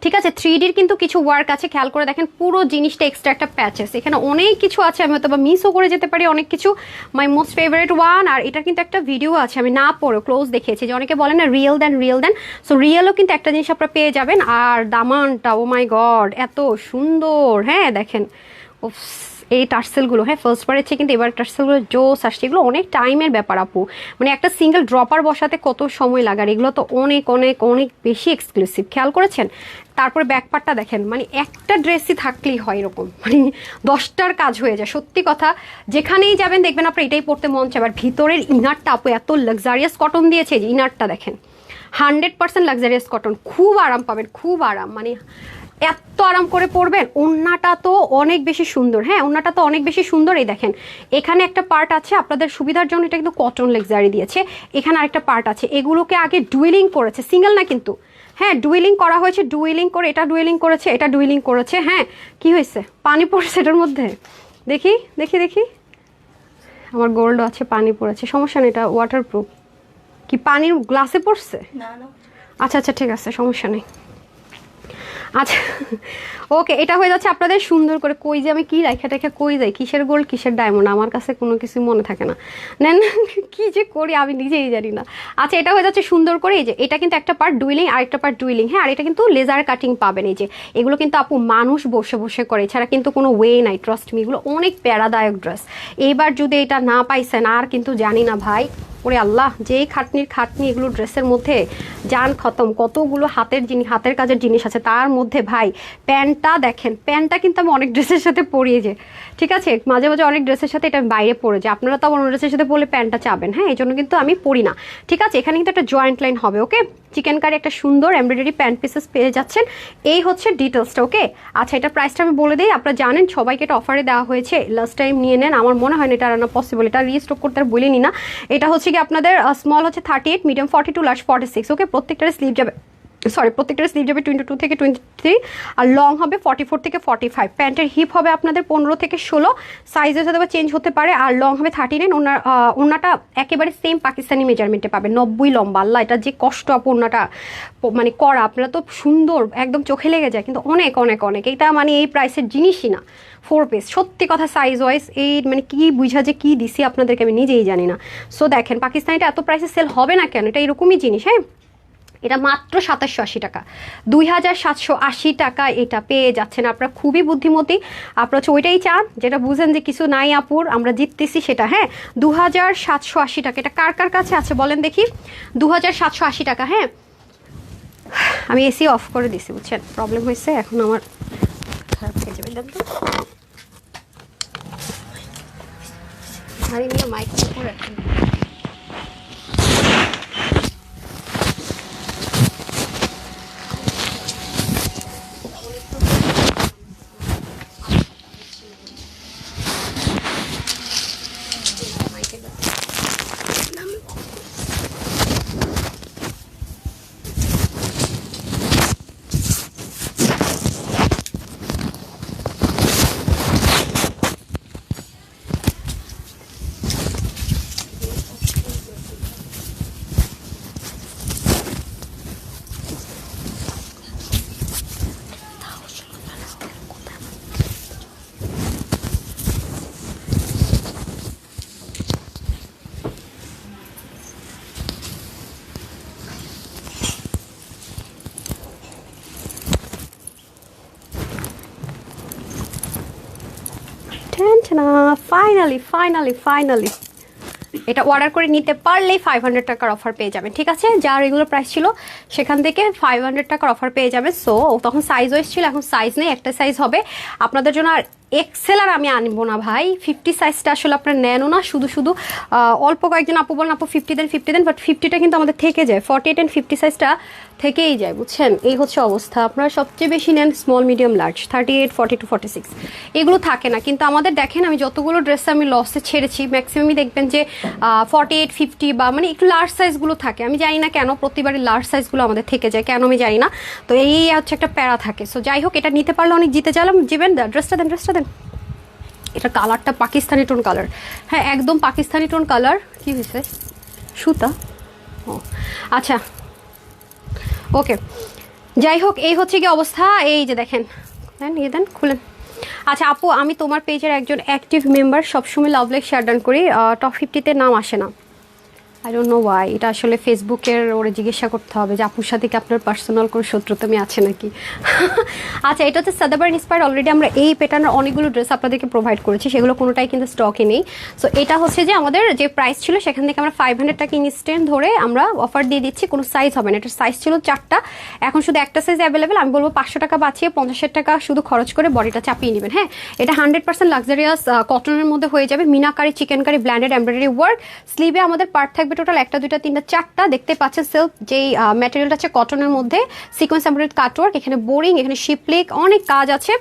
ঠিক আছে? থ্রি কিন্তু কিছু ওয়ার্ক আছে খেয়াল করে দেখেন পুরো জিনিসটা এক্সট্রা একটা প্যাচেস এখানে অনেক কিছু আছে আমি হয়তো বা মিসও করে যেতে পারি অনেক কিছু। মাই মোস্ট ফেভারিট ওয়ান আর এটা কিন্তু একটা ভিডিও আছে আমি না পড়ে ক্লোজ দেখিয়েছি যে অনেকে বলেন না রিয়েল দেন রিয়েল দেন সো রিয়েলও কিন্তু একটা জিনিস আপনারা পেয়ে যাবেন আর দামানটা ও মাই গড এত সুন্দর হ্যাঁ দেখেন। উফস, এই টার্সেলগুলো হ্যাঁ ফার্স্ট বার হচ্ছে কিন্তু এবার টার্সেলগুলো, জোস আসছে। এগুলো অনেক টাইমের ব্যাপার আপু। মানে একটা সিঙ্গেল ড্রপার বসাতে কত সময় লাগার এগুলো তো অনেক অনেক অনেক বেশি এক্সক্লুসিভ খেয়াল করেছেন? তারপরে ব্যাকপারটা দেখেন মানে একটা ড্রেসই থাকলেই হয় এরকম। মানে দশটার কাজ হয়ে যায়, সত্যি কথা। যেখানেই যাবেন দেখবেন আপনার এটাই পড়তে মন চায়। আবার ভিতরের ইনারটা আপু, এত লাক্সারিয়াস কটন দিয়েছে যে ইনারটা দেখেন। হান্ড্রেড পার্সেন্ট লাক্সারিয়াস কটন খুব আরাম পাবেন, খুব আরাম। মানে এত আরাম করে পরবেন ওন্নাটা তো অনেক বেশি সুন্দর। হ্যাঁ ওন্নাটা তো অনেক বেশি সুন্দর এই দেখেন। এখানে একটা পার্ট আছে আপনাদের সুবিধার জন্য এটা কিন্তু কটন লেক্সারি দিয়েছে। এখানে আরেকটা পার্ট আছে এগুলোকে আগে ডুয়েলিং করেছে সিঙ্গেল না কিন্তু। হ্যাঁ ডুয়েলিং করা হয়েছে ডুয়েলিং করে এটা ডুয়েলিং করেছে এটা ডুয়েলিং করেছে হ্যাঁ। কি হয়েছে? পানি পড়েছে এটার মধ্যে? দেখি দেখি দেখি। আমার গোল্ড আছে পানি পড়েছে। সমস্যা নেই এটা ওয়াটারপ্রুফ কি পানির গ্লাসে পড়ছে? আচ্ছা আচ্ছা ঠিক আছে সমস্যা নেই। আচ্ছা ওকে এটা হয়ে যাচ্ছে আপনাদের সুন্দর করে কই যে আমি কি রাখা টেখা কই যাই? কিসের গোল্ড, কিসের ডায়মন্ড আমার কাছে কোনো কিছু মনে থাকে না। নেন, কি যে করি আমি নিজেই জানি না। আচ্ছা এটা হয়ে যাচ্ছে সুন্দর করে, এই যে, এটা কিন্তু একটা পার্ট ডুইলিং আর একটা পার্ট ডুইলিং হ্যাঁ আর এটা কিন্তু লেজার কাটিং পাবেন, এই যে। এগুলো কিন্তু আপু মানুষ বসে বসে করে, এছাড়া কিন্তু কোনো ওয়ে নাই ট্রাস্ট মি এগুলো অনেক প্যারাদায়ক ড্রেস এইবার যদি এটা না পাইছেন, আর কিন্তু জানি না ভাই, ওরে আল্লাহ, যেই খাটনির খাটনি এগুলো ড্রেসের মধ্যে যান খতম, কতগুলো হাতের জিনিস হাতের কাজের জিনিস আছে, তার মধ্যে ভাই প্যান্টটা, দেখেন, প্যান্টটা কিন্তু আমি অনেক ড্রেসের সাথে পরিয়ে যে, ঠিক আছে? মাঝে মাঝে অনেক ড্রেসের সাথে এটা বাইরে পরে যাই। আপনারা তো অন্য ড্রেসের সাথে বলে প্যান্টটা চাবেন হ্যাঁ? এই জন্য কিন্তু আমি পরি না। ঠিক আছে? এখানে কিন্তু একটা জয়েন্ট লাইন হবে ওকে চিকেন কারি একটা সুন্দর এমব্রয়ডারি প্যান্ট পিসেস পেয়ে যাচ্ছেন। এই হচ্ছে ডিটেলসটা ওকে আচ্ছা এটা প্রাইসটা আমি বলে দিই, আপনারা জানেন সবাইকে এটা অফারে দেওয়া হয়েছে। লাস্ট টাইম নিয়ে নেন, আমার মনে হয় না এটা আনা পসিবল এটা রিস্টক করতে আর বলিনি না। এটা হচ্ছে কি আপনাদের স্মল হচ্ছে thirty eight medium forty two last forty six okay প্রত্যেকটার স্লিভ যাবে। সরি প্রত্যেকটা স্লিভ যাবে টোয়েন্টি টু থেকে টোয়েন্টি থ্রি আর লং হবে ফর্টি ফোর থেকে ফর্টি ফাইভ প্যান্টের হিপ হবে আপনাদের পনেরো থেকে ষোলো। সাইজের সাথে চেঞ্জ হতে পারে আর লং হবে থার্টি নাইন ওনার ওনাটা একেবারে সেম পাকিস্তানি মেজারমেন্টে পাবে নব্বই লম্বা। আল্লাহ, এটা যে কষ্ট আপু ওনাটা মানে করা। আপনারা তো সুন্দর, একদম চোখে লেগে যায়। কিন্তু অনেক অনেক অনেক। এটা মানে এই প্রাইসের জিনিসই না। ফোর পিস সত্যি কথা সাইজ ওয়াইজ এই মানে কী বুঝা যে কী দিছি আপনাদেরকে আমি নিজেই জানি না। সো দেখেন, পাকিস্তানিটা এত প্রাইসে সেল হবে না কেন? এটা এরকমই জিনিস হ্যাঁ? এটা মাত্র সাতাশশো আশি টাকা। দুই হাজার সাতশো আশি টাকা এটা পেয়ে যাচ্ছেন আপনারা। খুবই বুদ্ধিমতী। আপনারা হচ্ছে ওইটাই চান, যেটা বুঝেন যে কিছু নাই আপুর, আমরা জিততেছি সেটা হ্যাঁ? দু হাজার সাতশো আশি টাকা, এটা কার কার কাছে আছে বলেন দেখি? দু হাজার সাতশো আশি টাকা হ্যাঁ? আমি এসি অফ করে দিছি, বুঝছেন? প্রবলেম হয়েছে, এখন আমার খারাপ হয়ে যাবে দেন নিয়ে মাইক উপর ফাইনালি ফাইনালি ফাইনালি এটা অর্ডার করে নিতে পারলেই ফাইভ হান্ড্রেড টাকার অফার পেয়ে যাবেন, ঠিক আছে? যা রেগুলার প্রাইস ছিল, সেখান থেকে ফাইভ হান্ড্রেড টাকার অফার পেয়ে যাবেন। সো তখন সাইজও এসেছিল ছিল, এখন সাইজ নেই, একটা সাইজ হবে। আপনাদের জন্য আর এক্সেল আর আমি আনব না ভাই। ফিফটি সাইজটা আসলে আপনার নেনও না, শুধু শুধু অল্প কয়েকজন আপু বলেন, আপু fifty then fifty then but ফিফটিটা কিন্তু আমাদের থেকে যায়। ফর্টি এইট অ্যান্ড ফিফটি সাইজটা থেকেই যায়, বুঝছেন? এই হচ্ছে অবস্থা। আপনারা সবচেয়ে বেশি নেন small medium large thirty eight forty two forty six এগুলো থাকে না, কিন্তু আমাদের দেখেন, আমি যতগুলো ড্রেস আমি লসে ছেড়েছি ম্যাক্সিমামই দেখবেন যে ফর্টি এইট ফিফটি বা মানে একটু লার্জ সাইজগুলো থাকে। আমি জানি না কেন প্রতিবারই লার্জ সাইজগুলো আমাদের থেকে যায়, কেন আমি জানি না। তো এই হচ্ছে একটা প্যারা থাকে। সো যাই হোক, এটা নিতে পারলে অনেক জিতে গেলাম জিবেন ড্রেসটা দেন ড্রেসটা দেন। এটা কালারটা পাকিস্তানি টোন কালার হ্যাঁ একদম পাকিস্তানি টোন কালার কি হয়েছে? সুতা? ও আচ্ছা। ওকে। যাই হোক, এই হচ্ছে কি অবস্থা। এই যে দেখেন দেন নিয়ে দেন, খুলেন। আচ্ছা আপু, আমি তোমার পেজের একজন অ্যাক্টিভ মেম্বার সবসময় লাভ লাইক শেয়ার ডান করি। টপ ফিফটিতে নাম আসে না। আই ডোন্ট নো ওয়াই এটা আসলে ফেসবুকের ওরে জিজ্ঞাসা করতে হবে যে, আপুর সাথে কি আপনার পার্সোনাল কোনো শত্রুতামি আছে নাকি? আচ্ছা এটা হচ্ছে সাদাবার ইন্সপায়ার অলরেডি আমরা এই প্যাটার্নের অনেকগুলো ড্রেস আপনাদেরকে প্রোভাইড করেছি। সেগুলো কোনোটাই কিন্তু স্টকে নেই। সো এটা হচ্ছে যে আমাদের যে প্রাইস ছিল, সেখান থেকে আমরা ফাইভ হান্ড্রেড টাকা ইনস্ট্যান্ট ধরে আমরা অফার দিয়ে দিচ্ছি। কোনো সাইজ হবে না। এটার সাইজ ছিল চারটা। এখন শুধু একটা সাইজ অ্যাভেলেবেল আমি বলব পাঁচশো টাকা বাঁচিয়ে পঞ্চাশের টাকা শুধু খরচ করে বডিটা চাপিয়ে নেবেন। হ্যাঁ? এটা হান্ড্রেড পার্সেন্ট লাক্সারিয়াস কটনের মধ্যে হয়ে যাবে। Meenakari chikankari blended embroidery work স্লিভে আমাদের পার্ট থাকবে টোটাল একটা, দুইটা, তিনটা, চারটা। দেখতে পাচ্ছেন সেলফ যেই ম্যাটেরিয়ালটা আছে কটনের মধ্যে সিকোয়েন্স এমব্রয়ডারি কাটওয়ার্ক এখানে বোরিং এখানে শিপলিক অনেক কাজ আছে।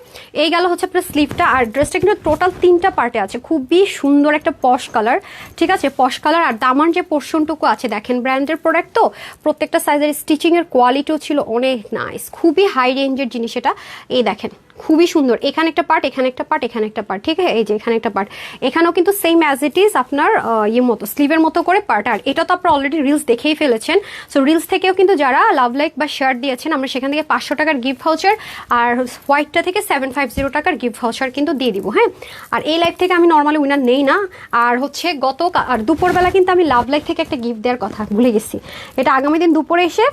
এই গেল হচ্ছে আপনার স্লিভটা আর ড্রেসটা কিন্তু টোটাল তিনটা পার্টে আছে। খুবই সুন্দর একটা পশ কালার ঠিক আছে? পশ কালার আর দামান যে পোর্শনটুকু আছে, দেখেন ব্র্যান্ডের প্রোডাক্ট তো, প্রত্যেকটা সাইজের স্টিচিং এর কোয়ালিটিও ছিল অনেক নাইস খুবই হাই রেঞ্জের জিনিস এটা। এই দেখেন খুবই সুন্দর। এখানে একটা পার্ট এখানে একটা পার্ট এখানে একটা পার্ট ঠিক আছে? এই যে এখানে একটা পার্ট এখানেও কিন্তু সেম অ্যাজ ইট ইজ আপনার ইয়ে মতো স্লিভের মতো করে পার্ট আর এটা তো আপনারা অলরেডি রিলস দেখেই ফেলেছেন। সো রিলস থেকেও কিন্তু যারা লাভ লাইক বা শার্ট দিয়েছেন আমরা সেখান থেকে পাঁচশো টাকার গিফট ভাউচার আর হোয়াইটটা থেকে সেভেন ফাইভ জিরো টাকার গিফট ভাউচার কিন্তু দিয়ে দিব হ্যাঁ? আর এই লাইফ থেকে আমি নর্মালি উইনার নেই না। আর হচ্ছে গত আর দুপুরবেলা কিন্তু আমি লাভ লাইক থেকে একটা গিফট দেওয়ার কথা ভুলে গেছি। এটা আগামী দিন দুপুরে এসে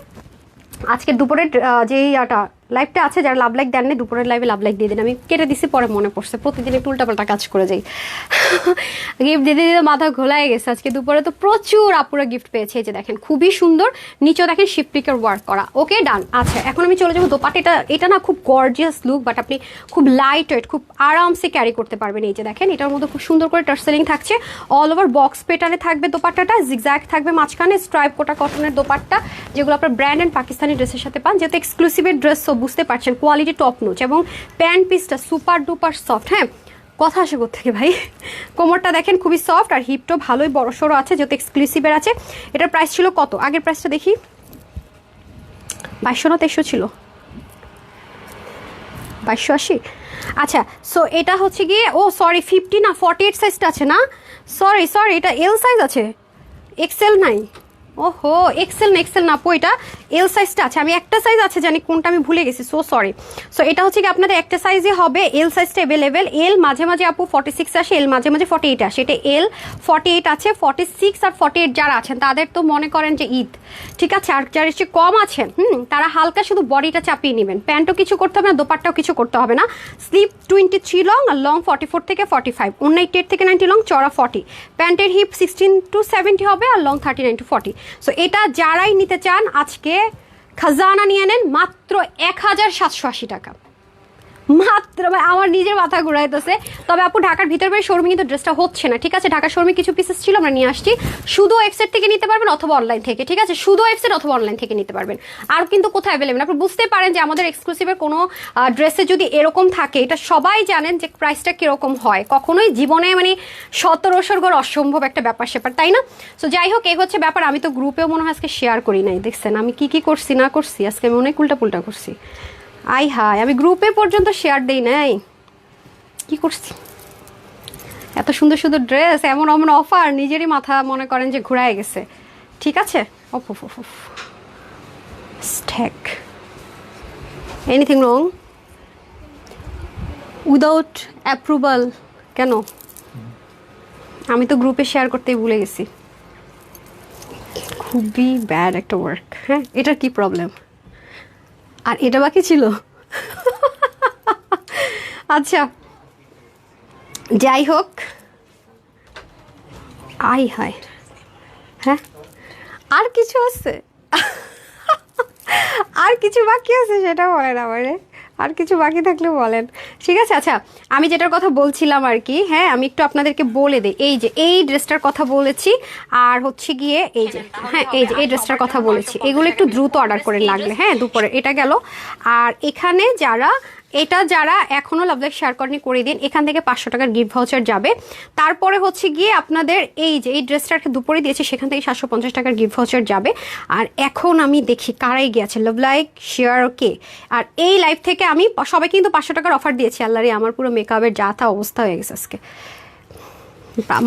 আজকে দুপুরের আহ, যে ইয়াটা লাইভটা আছে, যারা লাভ লাইক দেন দেননি দুপুরের লাইভে লাভ লাইক দিয়ে দিন। আমি কেটে দিছি, পরে মনে পড়ছে। প্রতিদিন একটু উল্টাপাল্টা কাজ করে যাই। গিফট দিতে দিতে মাথা ঘোলায় গেছে। আজকে দুপুরে তো প্রচুর আপুরা গিফট পেয়েছে। এই যে দেখেন, খুবই সুন্দর। নিচেও দেখেন শিপলিকের ওয়ার্ক করা। ওকে ডান আচ্ছা এখন আমি চলে যাব দোপাট এটা এটা না খুব গর্জিয়াস লুক বাট আপনি খুব লাইট ওয়েট খুব আরামসে ক্যারি করতে পারবেন। এই যে দেখেন, এটার মধ্যে খুব সুন্দর করে টার্সেলিং থাকছে। অল ওভার বক্স পেটারে থাকবে দোপাট্টাটা। জিগজ্যাগ থাকবে মাঝখানে স্ট্রাইপ কোটা কটনের দোপাট্টা, যেগুলো আপনার ব্র্যান্ড অ্যান্ড পাকিস্তানি ড্রেসের সাথে পান, যেহেতু এক্সক্লুসিভের ড্রেস বুঝতে পারছেন কোয়ালিটি টপ নোচ এবং প্যান্ট পিসটা সুপার ডুপার সফট হ্যাঁ? কথা আসে থেকে ভাই? কোমরটা দেখেন খুবই সফট আর হিপটাও ভালোই বড় সড়ো আছে, যেহেতু এক্সক্লুসিভের আছে। এটার প্রাইস ছিল কত? আগের প্রাইসটা দেখি। বাইশশো না তেইশশো ছিল? বাইশশো আশি? আচ্ছা সো এটা হচ্ছে গিয়ে, ও সরি ফিফটি না ফর্টি এইট সাইজটা আছে না? সরি সরি এটা এল সাইজ আছে? এক্সেল নাই ওহো এক্সেল না এক্সেল না পো এটা এল সাইজটা আছে। আমি একটা সাইজ আছে, জানি কোনটা আমি ভুলে গেছি সো সরি সো এটা হচ্ছে কি আপনাদের একটা সাইজে হবে এল সাইজটা অ্যাভেলেবেল এল মাঝে মাঝে আপু ফর্টি সিক্স আসে এল মাঝে মাঝে ফর্টি এইট আসে। এটা এল ফর্টি এইট আছে ফর্টি সিক্স আর ফর্টি এইট যারা আছেন, তাদের তো মনে করেন যে ঈদ। ঠিক আছে? আর যারা একটু কম আছেন, হুম, তারা হালকা শুধু বডিটা চাপিয়ে নেবেন। প্যান্টও কিছু করতে হবে না, দোপাট্টাও কিছু করতে হবে না। স্লিপ টোয়েন্টি থ্রি লং আর লং ফর্টি ফোর থেকে ফর্টি ফাইভ অন্য এইট থেকে নাইনটি লং চড়া ফর্টি প্যান্টের হিপ সিক্সটিন টু সেভেন্টি হবে আর long thirty nine to forty so এটা যারাই নিতে চান, আজকে খাজানা নিয়ে নেন মাত্র এক হাজার সাতশো আশি টাকা। মাত্র আমার নিজের মাথা ঘুরাইতেছে। তবে আপু, ঢাকার ভিতর বাইরে শোরুমে কিন্তু ড্রেসটা হচ্ছে না, ঠিক আছে? ঢাকার শোরুমে কিছু পিসেস ছিল, আমরা নিয়ে আসছি। শুধু ওয়েবসাইট থেকে নিতে পারবেন অথবা অনলাইন থেকে, ঠিক আছে? শুধু ওয়েবসাইট অথবা অনলাইন থেকে নিতে পারবেন। আর কিন্তু কোথায় অ্যাভেলেবেল আপনি বুঝতে পারেন যে আমাদের এক্সক্লুসিভের কোনো ড্রেসে যদি এরকম থাকে, এটা সবাই জানেন যে প্রাইসটা কীরকম হয়। কখনোই জীবনে মানে সতেরোশোর ঘর অসম্ভব একটা ব্যাপার স্যাপার, তাই না? সো যাই হোক, এই হচ্ছে ব্যাপার। আমি তো গ্রুপেও মনে হয় আজকে শেয়ার করি নাই, দেখছেন? আমি কি কি করছি, না করছি, আজকে আমি অনেক উল্টা পুল্টা করছি। আই হাই আমি গ্রুপে পর্যন্ত শেয়ার দেই নাই। কি করছি? এত সুন্দর সুন্দর ড্রেস এমন এমন অফার নিজেরই মাথা মনে করেন যে ঘুরায় গেছে। ঠিক আছে? Of of anything wrong without approval কেন? আমি তো গ্রুপে শেয়ার করতেই ভুলে গেছি। খুবই ব্যাড একটা ওয়ার্ক হ্যাঁ এটার কি প্রবলেম আর এটা বাকি ছিল? আচ্ছা যাই হোক আই হায়। হ্যাঁ? আর কিছু আছে? আর কিছু বাকি আছে সেটা বলে না আমারে। আর কিছু বাকি থাকলে বলেন। ঠিক আছে আচ্ছা আমি যেটার কথা বলছিলাম আর কি হ্যাঁ আমি একটু আপনাদেরকে বলে দিই। এই যে, এই ড্রেসটার কথা বলেছি, আর হচ্ছে গিয়ে এই যে হ্যাঁ এই যে, এই ড্রেসটার কথা বলেছি। এগুলো একটু দ্রুত অর্ডার করে লাগলে হ্যাঁ দুপুরে, এটা গেল। আর এখানে যারা এটা যারা এখনও লাভলাইক শেয়ার করেনি, করে দিন। এখান থেকে পাঁচশো টাকার গিফট ভাউচার যাবে। তারপরে হচ্ছে গিয়ে আপনাদের এই যে, এই ড্রেসটাকে দুপুরে দিয়েছে, সেখান থেকে সাতশো পঞ্চাশ টাকার গিফট ভাউচার যাবে। আর এখন আমি দেখি কারাই গিয়েছে। লাভ লাইক শেয়ার কে? আর এই লাইফ থেকে আমি সবাই কিন্তু পাঁচশো টাকার অফার দিয়েছি। আল্লাহরে, আমার পুরো মেকআপের যা তা অবস্থা হয়ে গেছে আজকে।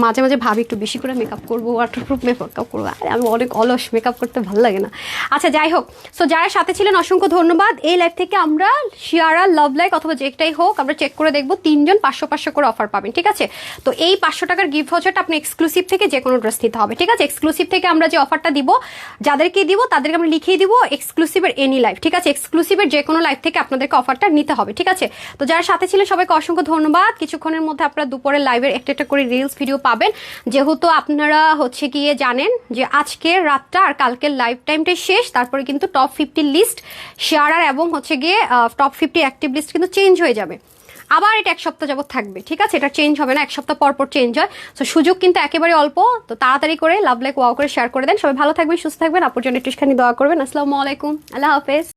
মাঝে মাঝে ভাবি একটু বেশি করে মেকআপ করব ওয়াটারপ্রুফ মেকআপ করব। আরে, আমি অনেক অলস মেকআপ করতে ভালো লাগে না। আচ্ছা যাই হোক। সো যারা সাথে ছিলেন, অসংখ্য ধন্যবাদ। এই লাইভ থেকে আমরা শিয়ারা লাভ লাইক অথবা যেটাই হোক, আমরা চেক করে দেখব তিনজন পাঁচশো পাঁচশো করে অফার পাবেন, ঠিক আছে? তো এই পাঁচশো টাকার গিফট ভাউচারটা আপনি এক্সক্লুসিভ থেকে যে কোনো ড্রেস নিতে হবে, ঠিক আছে? এক্সক্লুসিভ থেকে আমরা যে অফারটা দিব যাদেরকে দিব, তাদেরকে আমরা লিখিয়ে দিব এক্সক্লুসিভের এনি লাইফ ঠিক আছে? এক্সক্লুসিভের যে কোনো লাইফ থেকে আপনাদেরকে অফারটা নিতে হবে, ঠিক আছে? তো যারা সাথে ছিলেন, সবাইকে অসংখ্য ধন্যবাদ। কিছুক্ষণের মধ্যে আপনারা দুপুরের লাইভের একটা একটা করে রিলস ভিডিও পাবেন। যেহেতু আপনারা হচ্ছে গিয়ে জানেন যে আজকের রাতটা আর কালকের লাইফ টাইমটাই শেষ, তারপরে কিন্তু টপ ফিফটি লিস্ট শেয়ারার এবং হচ্ছে গিয়ে টপ ফিফটি অ্যাক্টিভ লিস্ট কিন্তু চেঞ্জ হয়ে যাবে। আবার এটা এক সপ্তাহ যাবত থাকবে, ঠিক আছে? এটা চেঞ্জ হবে না, এক সপ্তাহ পর পর চেঞ্জ হয়। তো সুযোগ কিন্তু একেবারে অল্প। তো তাড়াতাড়ি করে লাভ লাইক ওয়াও করে শেয়ার করে দেন। সবাই ভালো থাকবেন, সুস্থ থাকবেন। আপুর জন্য একটুখানি দোয়া করবেন। আসসালামু আলাইকুম। আল্লাহ হাফেজ।